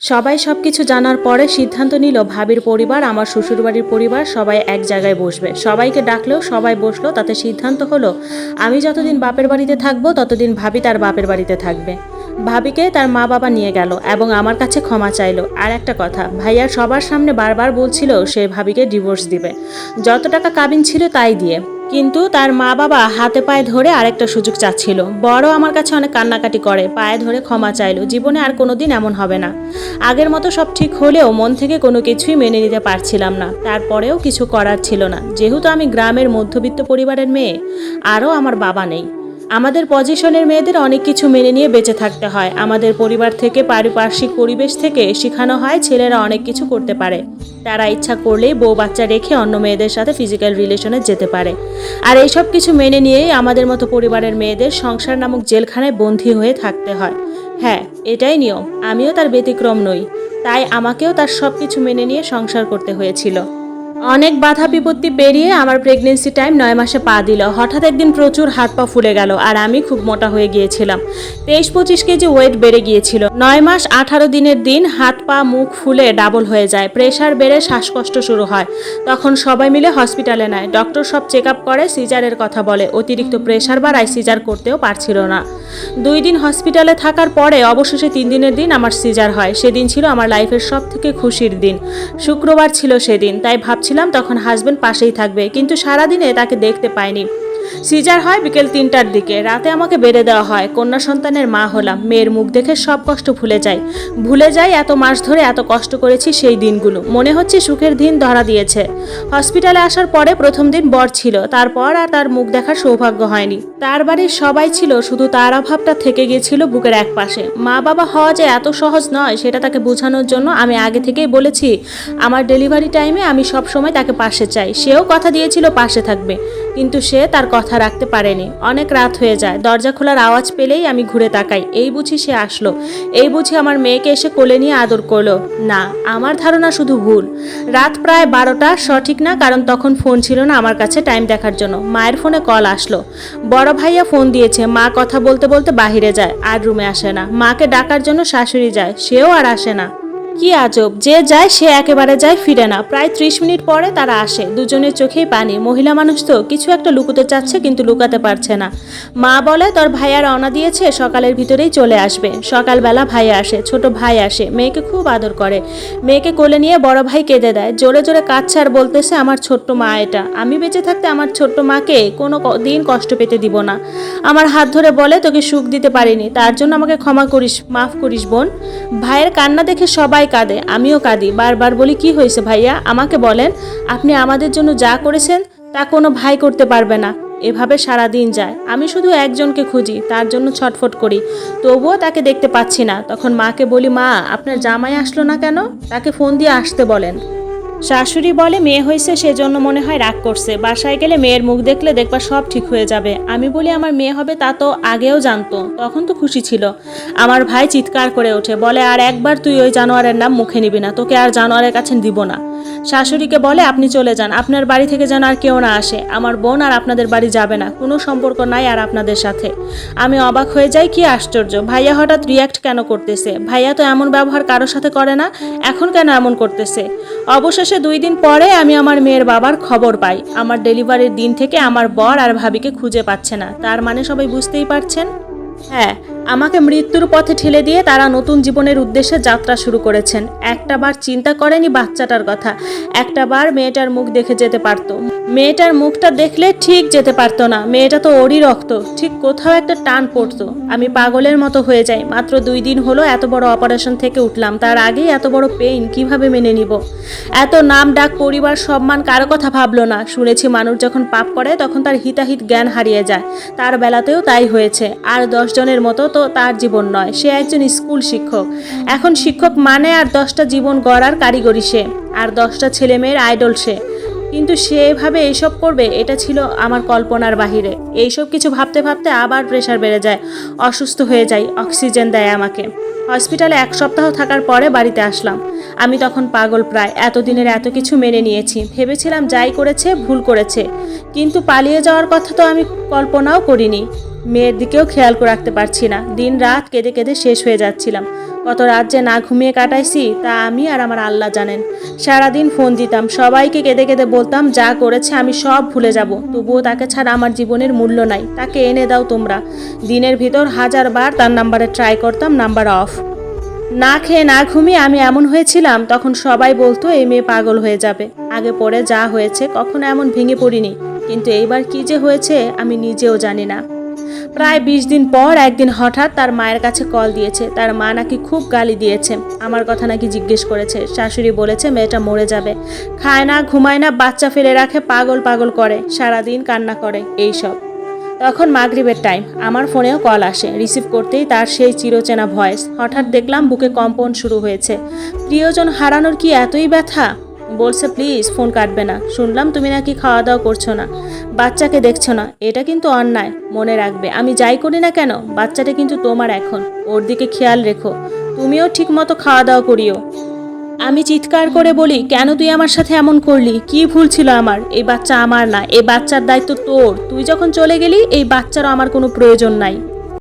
সবাই সব কিছু জানার পরে সিদ্ধান্ত নিল, ভাবির পরিবার, আমার শ্বশুরবাড়ির পরিবার, সবাই এক জায়গায় বসবে। সবাইকে ডাকলেও সবাই বসল। তাতে সিদ্ধান্ত হলো, আমি যতদিন বাপের বাড়িতে থাকব, ততদিন ভাবি তার বাপের বাড়িতে থাকবে। ভাবিকে তার মা বাবা নিয়ে গেল এবং আমার কাছে ক্ষমা চাইলো। আর একটা কথা, ভাইয়া সবার সামনে বারবার বলছিল, সে ভাবিকে ডিভোর্স দিবে। যত টাকা কাবিন ছিল তাই দিয়ে। কিন্তু তার মা বাবা হাতে পায়ে ধরে আরেকটা সুযোগ চাচ্ছিল। বড় আমার কাছে অনেক কান্নাকাটি করে, পায়ে ধরে ক্ষমা চাইল। জীবনে আর কোনো দিন এমন হবে না। আগের মতো সব ঠিক হলেও মন থেকে কোনো কিছুই মেনে নিতে পারছিলাম না। তারপরেও কিছু করার ছিল না। যেহেতু আমি গ্রামের মধ্যবিত্ত পরিবারের মেয়ে, আরও আমার বাবা নেই। আমাদের পজিশনের মেয়েদের অনেক কিছু মেনে নিয়ে বেঁচে থাকতে হয়। আমাদের পরিবার থেকে, পারিপার্শ্বিক পরিবেশ থেকে শেখানো হয় ছেলেরা অনেক কিছু করতে পারে। তারা ইচ্ছা করলেই বউ বাচ্চা রেখে অন্য মেয়েদের সাথে ফিজিক্যাল রিলেশনে যেতে পারে। আর এইসব কিছু মেনে নিয়েই আমাদের মতো পরিবারের মেয়েদের সংসার নামক জেলখানায় বন্দী হয়ে থাকতে হয়। হ্যাঁ এটাই নিয়ম। আমিও তার ব্যতিক্রম নই। তাই আমাকেও তার সব কিছু মেনে নিয়ে সংসার করতে হয়েছিল। অনেক বাধা বিপত্তি পেরিয়ে আমার প্রেগনেন্সি টাইম নয় মাসে পা দিল। হঠাৎ একদিন প্রচুর হাত পা ফুলে গেল আর আমি খুব মোটা হয়ে গিয়েছিলাম। তেইশ পঁচিশ কেজি ওয়েট বেড়ে গিয়েছিল। নয় মাস আঠারো দিনের দিন হাত পা মুখ ফুলে ডাবল হয়ে যায়। প্রেশার বেড়ে শ্বাসকষ্ট শুরু হয়। তখন সবাই মিলে হসপিটালে নেয়। ডক্টর সব চেক আপ করে সিজারের কথা বলে। অতিরিক্ত প্রেশার বাড়ায় সিজার করতেও পারছিল না। দুই দিন হসপিটালে থাকার পরে অবশেষে তিন দিনের দিন আমার সিজার হয়। সেদিন ছিল আমার লাইফের সব থেকে খুশির দিন। শুক্রবার ছিল সেদিন, তাই ভাবছিলাম তখন হাজবেন্ড পাশেই থাকবে কিন্তু সারাদিনে তাকে দেখতে পাইনি। সিজার হয় বিকেল তিনটার দিকে। রাতে আমাকে বেড়ে দেওয়া হয়। কন্যা সন্তানের মা হলাম। মেয়ের মুখ দেখে সব কষ্ট ভুলে যাই। ভুলে যাই এত মাস ধরে এত কষ্ট করেছি সেই দিনগুলো। মনে হচ্ছে সুখের দিন ধরা দিয়েছে। হসপিটালে আসার পরে প্রথম দিন বর ছিল। তারপর আর তার মুখ দেখার সৌভাগ্য হয়নি। তার বাড়ির সবাই ছিল, শুধু তার অভাবটা থেকে গিয়েছিল বুকের এক পাশে মা বাবা হওয়া যে এত সহজ নয়, সেটা তাকে বোঝানোর জন্য আমি আগে থেকেই বলেছি, আমার ডেলিভারি টাইমে আমি সব সময় তাকে পাশে চাই। সেও কথা দিয়েছিল, পাশে থাকবে। কিন্তু সে তার কথা রাখতে পারেনি। অনেক রাত হয়ে যায়। দরজা খোলার আওয়াজ পেলেই আমি ঘুরে তাকাই। এই বুঝি সে আসলো। এই বুঝি আমার মেয়েকে এসে কোলে নিয়ে আদর করল। না, আমার ধারণা শুধু ভুল। রাত প্রায় বারোটা, সঠিক না, কারণ তখন ফোন ছিল না আমার কাছে টাইম দেখার জন্য। মায়ের ফোনে কল আসলো। বড় ভাইয়া ফোন দিয়েছে, মা কথা বলতে বলতে বাহিরে যায়, আর রুমে আসে না। মাকে ডাকার জন্য শাশুড়ি যায়, সেও আর আসে না। কি আজব? যে যায়, সে একেবারে যায়, ফিরে না। প্রায় ত্রিশ মিনিট পরে তারা আসে। দুজনের চোখেই পানি। মহিলা মানুষ তো কিছু একটা লুকোতে চাচ্ছে, কিন্তু লুকাতে পারছে না। মা বলে, তোর ভাইয়া রওনা দিয়েছে, সকালের ভিতরেই চলে আসবে। সকালবেলা ভাই আসে, ছোট ভাই আসে, মেয়েকে খুব আদর করে। মেয়েকে কোলে নিয়ে বড় ভাই কেঁদে দেয়। জোরে জোরে কাঁদছে আর বলতেছে, আমার ছোট্ট মা এটা। আমি বেঁচে থাকতে আমার ছোট্ট মাকে কোনো দিন কষ্ট পেতে দিব না। আমার হাত ধরে বলে, তোকে সুখ দিতে পারিনি। তার জন্য আমাকে ক্ষমা করিস, মাফ করিস, বোন। ভাইয়ের কান্না দেখে সবাই কাঁদে, আমিও কাঁদি। বারবার বলি, কি হয়েছে ভাইয়া? আমাকে বলেন, আপনি আমাদের জন্য যা করেছেন, তা কোনো ভাই করতে পারবে না। এভাবে সারা দিন যায়। আমি শুধু একজনকে খুঁজি, তার জন্য ছটফট করি। তবুও তাকে দেখতে পাচ্ছি না। তখন মাকে বলি, মা, আপনার জামাই আসলো না কেন? তাকে ফোন দিয়ে আসতে বলেন। শাশুড়ি বলে, মেয়ে হয়েছে সেজন্য মনে হয় রাগ করছে। বাসায় গেলে মেয়ের মুখ দেখলে দেখবা সব ঠিক হয়ে যাবে। আমি বলি, আমার মেয়ে হবে তা তো আগেও জানতো। তখন তো খুশি ছিল। আমার ভাই চিৎকার করে ওঠে, বলে, আর একবার তুই ওই জানোয়ারের নাম মুখে নিবি না। তোকে আর জানোয়ারের কাছে দিব না। শাশুড়িকে বলে, আপনি চলে যান। আপনার বাড়ি থেকে যেন আর কেউ না আসে। আমার বোন আর আপনাদের বাড়ি যাবে না। কোনো সম্পর্ক নাই আর আপনাদের সাথে। আমি অবাক হয়ে যাই, কি আশ্চর্য। ভাইয়া হঠাৎ রিয়াক্ট কেন করতেছে? ভাইয়া তো এমন ব্যবহার কারোর সাথে করে না, এখন কেন এমন করতেছে? অবশেষে দুই দিন পরে আমি আমার মেয়ের বাবার খবর পাই। আমার ডেলিভারির দিন থেকে আমার বর আর ভাবিকে খুঁজে পাচ্ছে না। তার মানে সবাই বুঝতেই পারছেন? হ্যাঁ আমাকে মৃত্যুর পথে ঠেলে দিয়ে তারা নতুন জীবনের উদ্দেশ্যে যাত্রা শুরু করেছেন। একটা বার চিন্তা করেনি বাচ্চাটার কথা। একটা বার মেয়েটার মুখ দেখে যেতে পারতো। মেয়েটার মুখটা দেখলে ঠিক যেতে পারতো না। মেয়েটা তো ওরই রক্ত। ঠিক কোথাও একটা টান পড়তো। আমি পাগলের মতো হয়ে যাই। মাত্র দুই দিন হলো এত বড় অপারেশন থেকে উঠলাম। তার আগেই এত বড় পেইন কীভাবে মেনে নিব? এত নাম ডাক, পরিবার, সম্মান, কারও কথা ভাবলো না। শুনেছি মানুষ যখন পাপ করে, তখন তার হিতাহিত জ্ঞান হারিয়ে যায়। তার বেলাতেও তাই হয়েছে। আর দশ জনের মতো তার জীবন নয়। সে একজন স্কুল শিক্ষক। এখন শিক্ষক মানে আর দশটা জীবন গড়ার কারিগরি সে, আর দশটা ছেলে মেয়ের আইডল সে। কিন্তু সেভাবে এইসব করবে, এটা ছিল আমার কল্পনার বাহিরে। এইসব কিছু ভাবতে ভাবতে আবার প্রেশার বেড়ে যায়, অসুস্থ হয়ে যাই অক্সিজেন দেয় আমাকে। হসপিটালে এক সপ্তাহ থাকার পরে বাড়িতে আসলাম। আমি তখন পাগল প্রায়, এতদিনের এত কিছু মেনে নিয়েছি। ভেবেছিলাম যাই করেছে, ভুল করেছে। কিন্তু পালিয়ে যাওয়ার কথা তো আমি কল্পনাও করিনি। মেয়ের দিকেও খেয়াল করে রাখতে পারছি না। দিন রাত কেঁদে কেঁদে শেষ হয়ে যাচ্ছিলাম। কত রাত যে না ঘুমিয়ে কাটাইছি, তা আমি আর আমার আল্লাহ জানেন। সারাদিন ফোন দিতাম, সবাইকে কেঁদে কেঁদে বলতাম, যা করেছে আমি সব ভুলে যাব। তবুও তাকে ছাড়া আমার জীবনের মূল্য নাই। তাকে এনে দাও তোমরা। দিনের ভিতর হাজার বার তার নাম্বারে ট্রাই করতাম, নাম্বার অফ। না খেয়ে না ঘুমিয়ে আমি এমন হয়েছিলাম, তখন সবাই বলতো, এই মেয়ে পাগল হয়ে যাবে। আগে পরে যা হয়েছে, কখনো এমন ভেঙে পড়িনি। কিন্তু এইবার কি যে হয়েছে, আমি নিজেও জানি না। প্রায় বিশ দিন পর একদিন হঠাৎ তার মায়ের কাছে কল দিয়েছে। তার মা নাকি খুব গালি দিয়েছে। আমার কথা নাকি জিজ্ঞেস করেছে। শাশুড়ি বলেছে, মেয়েটা মরে যাবে। খায় না, ঘুমায় না, বাচ্চা ফেলে রাখে, পাগল পাগল করে, সারাদিন কান্না করে এই সব তখন মাগরিবের টাইম আমার ফোনেও কল আসে। রিসিভ করতেই তার সেই চিরচেনা ভয়েস। হঠাৎ দেখলাম বুকে কম্পন শুরু হয়েছে। প্রিয়জন হারানোর কি এতই ব্যথা? বলছে, প্লিজ, ফোন কাটবে না। শুনলাম তুমি নাকি খাওয়া দাওয়া করছ না। বাচ্চাকে দেখছ না? এটা কিন্তু অন্যায়, মনে রাখবে। আমি যাই করি না কেন? বাচ্চাটা কিন্তু তোমার এখন। ওর দিকে খেয়াল রেখো। তুমিও ঠিক মতো খাওয়া দাওয়া করিও। আমি চিৎকার করে বলি, কেন তুই আমার সাথে এমন করলি? কি ভুল ছিল আমার? এই বাচ্চা আমার না, এই বাচ্চার দায়িত্ব তোর। তুই যখন চলে গেলি, এই বাচ্চারও আমার কোনো প্রয়োজন নাই।